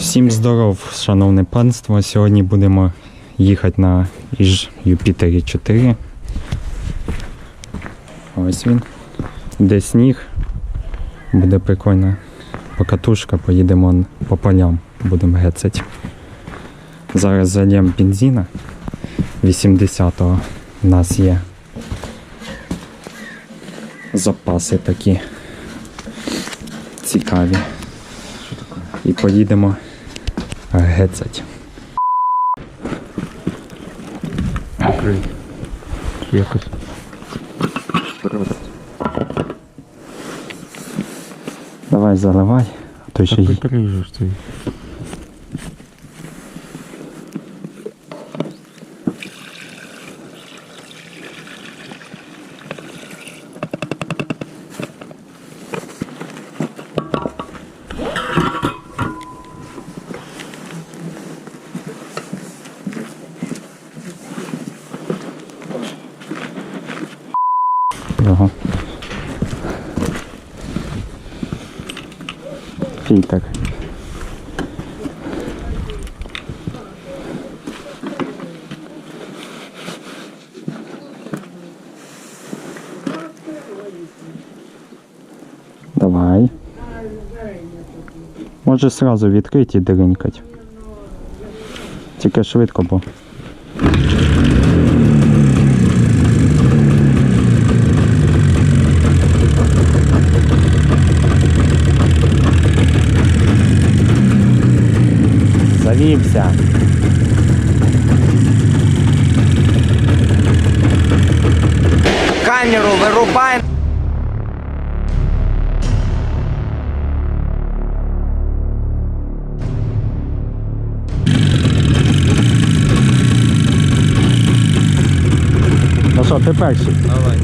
Всім здоров, шановне панство. Сьогодні будемо їхати на Іж Юпітері 4. Ось він. Де сніг. Буде прикольна покатушка, поїдемо по полям, будемо гецать. Зараз зальємо бензина 80-го. У нас є запаси такі цікаві. І поїдемо гецать. Якось. Давай заливай, а то ще Та й ж ти. його. Фільтр. Давай. Може сразу відкрити і дринькать. Тільки швидко, бо. Завівся. Камеру вырубай. Ну що, ти перший? Давай.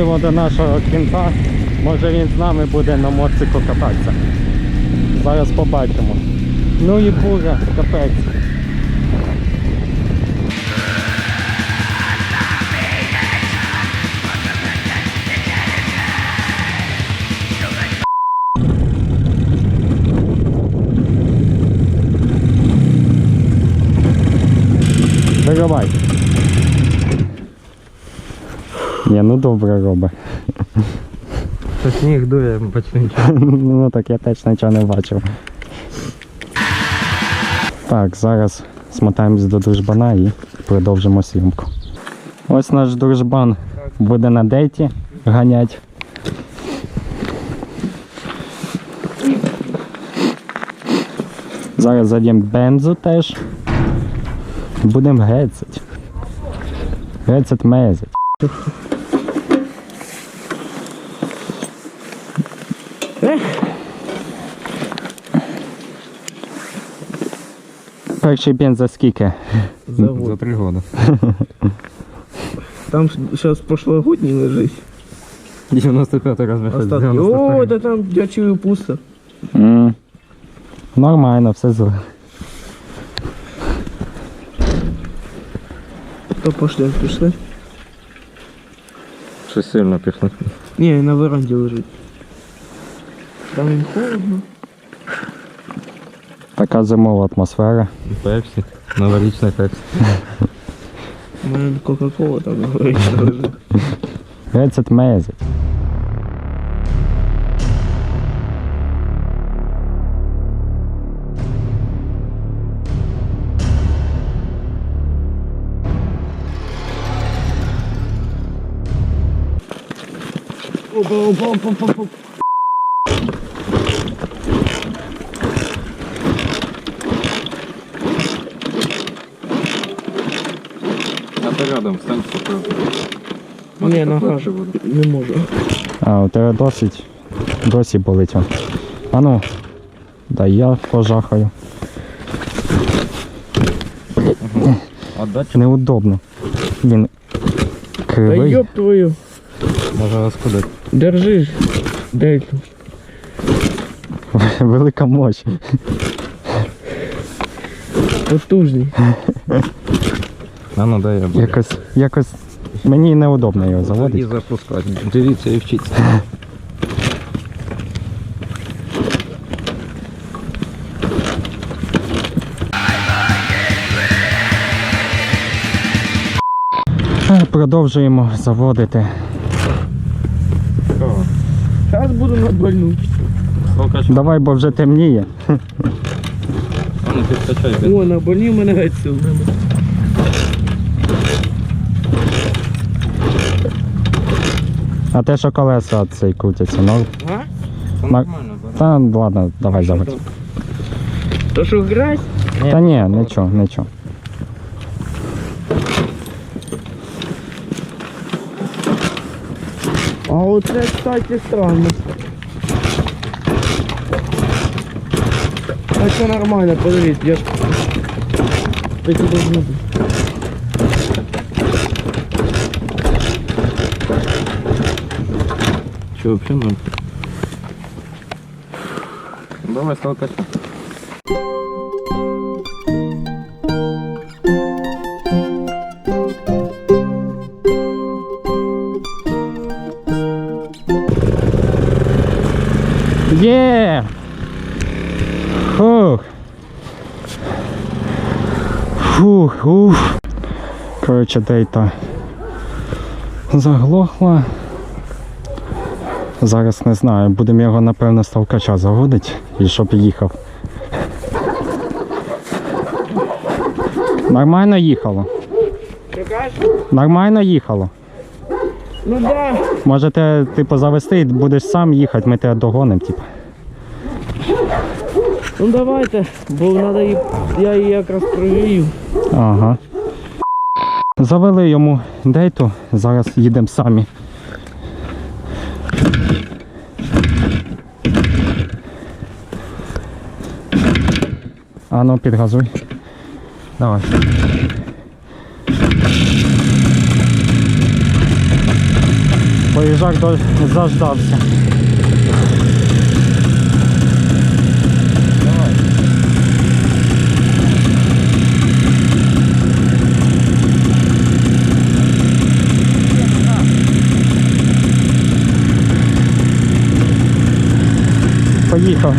Зараз до нашого кінта. Може він з нами буде на моцику кататися. Зараз побачимо. Ну і буря, капець. Виривай. Ні, ну добре робить. Та сніг дує, бачу нічого. ну так я теж нічого не бачив. Так, зараз смотаємось до дружбана і продовжимо зйомку. Ось наш дружбан буде на дейті ганять. Зараз зайдемо бензу теж. Будемо гецать. Гецать мезать. Перший бенз за скільки? За три роки. Там сейчас прошлогодний лежить. 95 розмір. Остатки. О, да там я чую пусто. М. Нормально, все зле. То пошли, пішли. Щось сильно пішло. Не, на веранді лежить. Там їм холодно. Така зимова атмосфера. Пепсі. Новорічний пепсі. У мене Кока-Кола там новорічна лежить. Рецепт мезить. Опа, опа, опа, опа, опа. Рядом, стань спокійно. Ні, нога не можу. А у тебе досить. Досі болить он. А ну, дай я пожахаю. Датчик Неудобно. Він Та кривий. ёб твою. може розкудити. Держи. Дельту. Велика мощь. Потужний. А ну дай я буду. Якось, якось мені неудобно його І заводити. запускати. Дивіться і вчіться. Е, Продовжуємо заводити. Зараз буду на больну. Давай, бо вже темніє. А ну підкачай. О, на больні в мене геть сил А те, що колеса цей крутяться, ну. А? Нормально, Та ладно, давай заводь. То що грязь? Та ні, нічого, нічого. А оце, кстати, странно. А це нормально, подивіться, я ж... Так і должно Че, вообще ноль? Давай, сталкача. Є! Фух. Фух, уф. Коротше, дейта заглохла. Зараз не знаю, будемо його напевно з толкача заводити і щоб їхав. Нормально їхало. Нормально їхало. Ну да. Можете, типу, завести і будеш сам їхати, ми тебе догонимо, типу. Ну давайте, бо треба її, я її якраз провію. Ага. Завели йому дейту, зараз їдемо самі. Ну, підгазуй. Давай. Поїжджак заждався. Поїхав.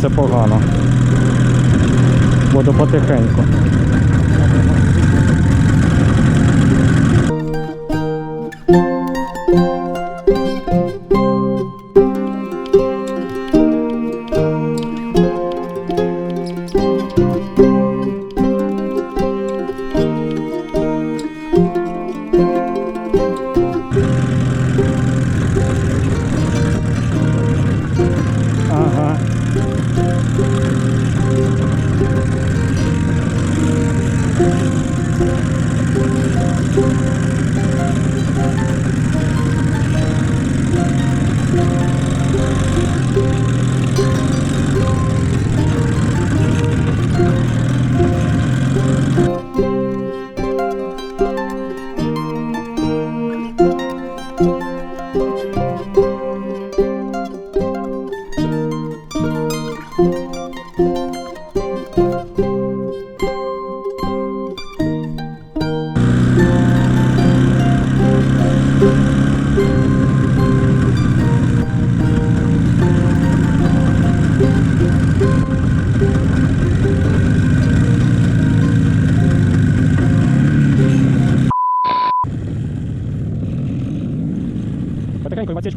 Це погано. Буду потихеньку. Ага.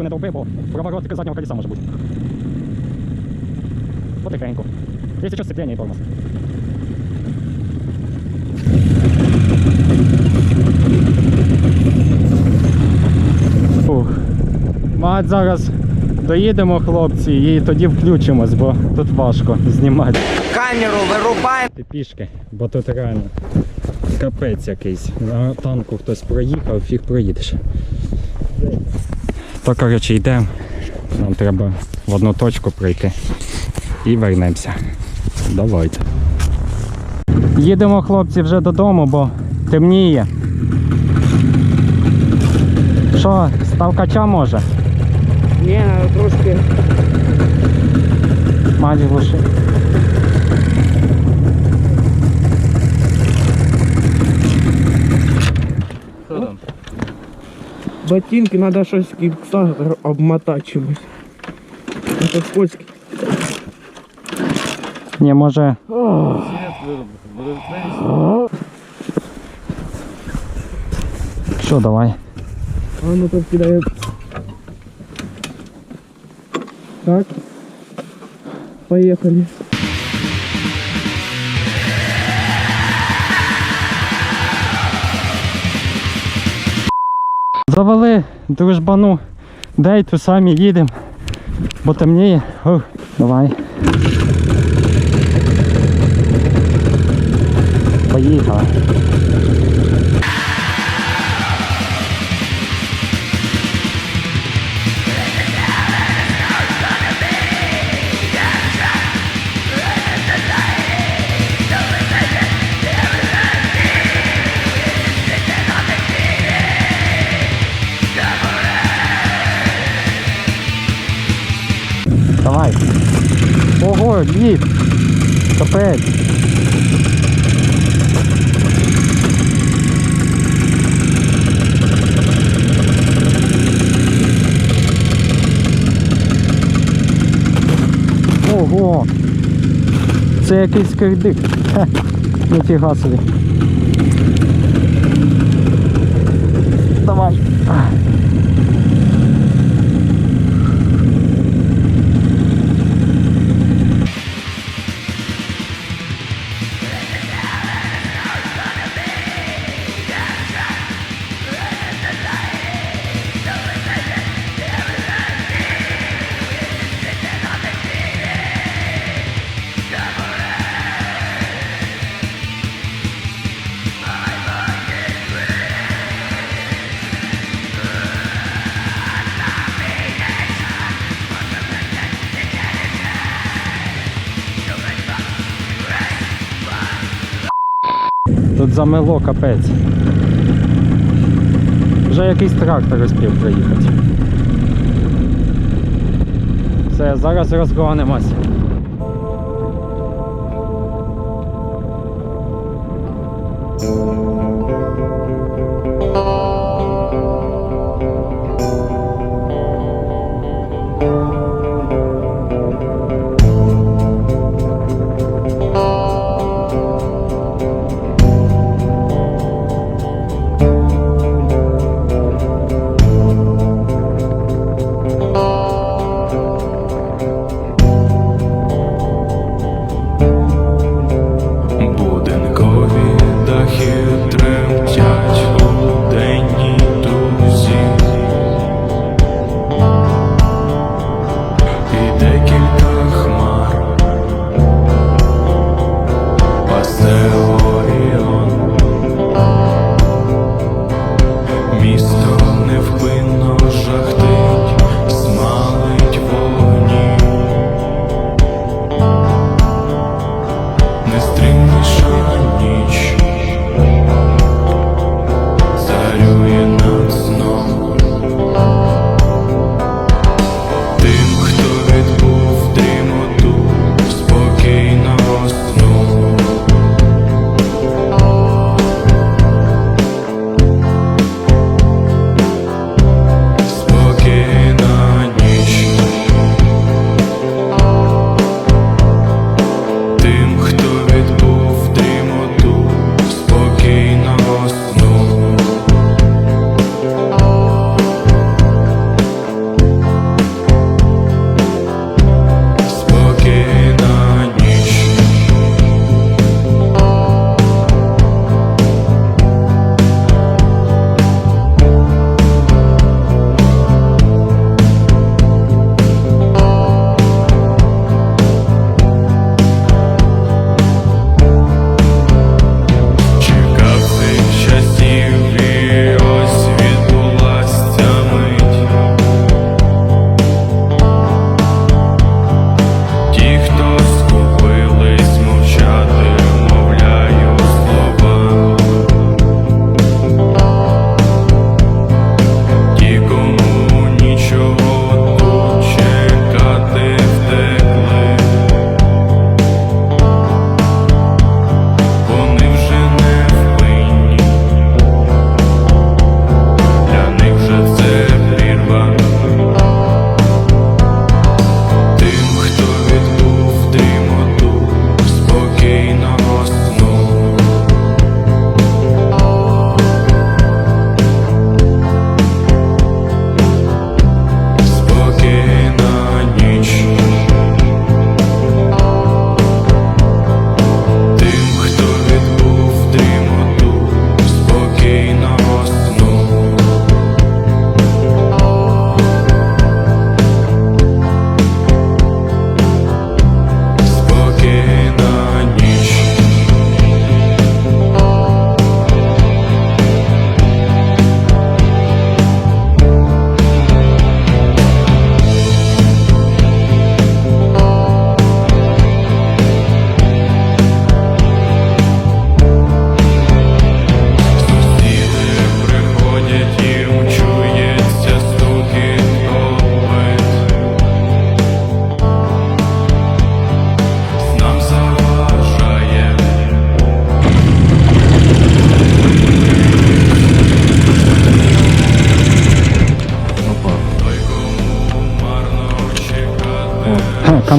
Не довби, бо проворот тільки заднього колеса може бути. Потихеньку. Якщо що, сцеплення і тормоз. Фух. Мать зараз доїдемо, хлопці, і тоді включимось, бо тут важко знімати. Камеру вирубаємо. Ти пішки, бо тут реально капець якийсь. На танку хтось проїхав, фіг проїдеш. То, коротше, йдемо. Нам треба в одну точку прийти і вернемося. Давайте. Їдемо, хлопці, вже додому, бо темніє. Що, ставкача може? Ні, трошки. Мать глуши. Ботинки треба щось кікса обмотати чимось. А то скользкий. Ні, може. Що, давай? А ну тут кидає. Так. Поехали. Завели дружбану. Дейту самі їдемо. Бо темніє. Ух, давай. Поїхали. Лід. Капець. Ого. Це якийсь кирдик. Хе, на ті Давай. замело капець. Вже якийсь трактор успів приїхати. Все, зараз розгонимось.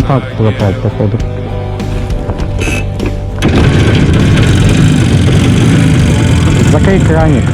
Контакт пропав, походу. Закрий краник.